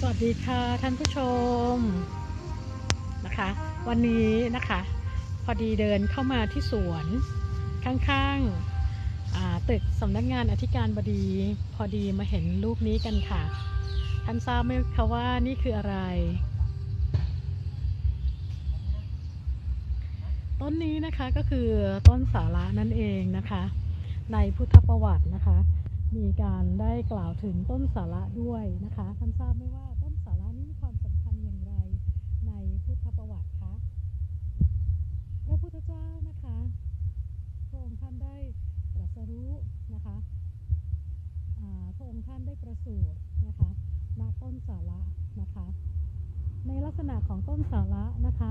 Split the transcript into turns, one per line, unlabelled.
สวัสดีค่ะท่านผู้ชมนะคะ วันนี้นะคะ พอดีเดินเข้ามาที่สวนข้างๆตึกสำนักงานอธิการบดี พอดีมาเห็นรูปนี้กันค่ะ ท่านทราบไหมคะว่านี่คืออะไร ต้นนี้นะคะก็คือต้นสาระนั่นเองนะคะ ในพุทธประวัตินะคะ มีการได้กล่าวถึงต้นสาระด้วยนะคะท่านทราบไหมว่าต้นสาระนี้มีความสำคัญอย่างไรในพุทธประวัติคะพระพุทธเจ้านะคะพระองค์ท่านได้ตรัสรู้นะคะอ่าพระองค์ท่านได้ประสูตินะคะณต้นสาระนะคะ ในลักษณะของต้นสาระนะคะ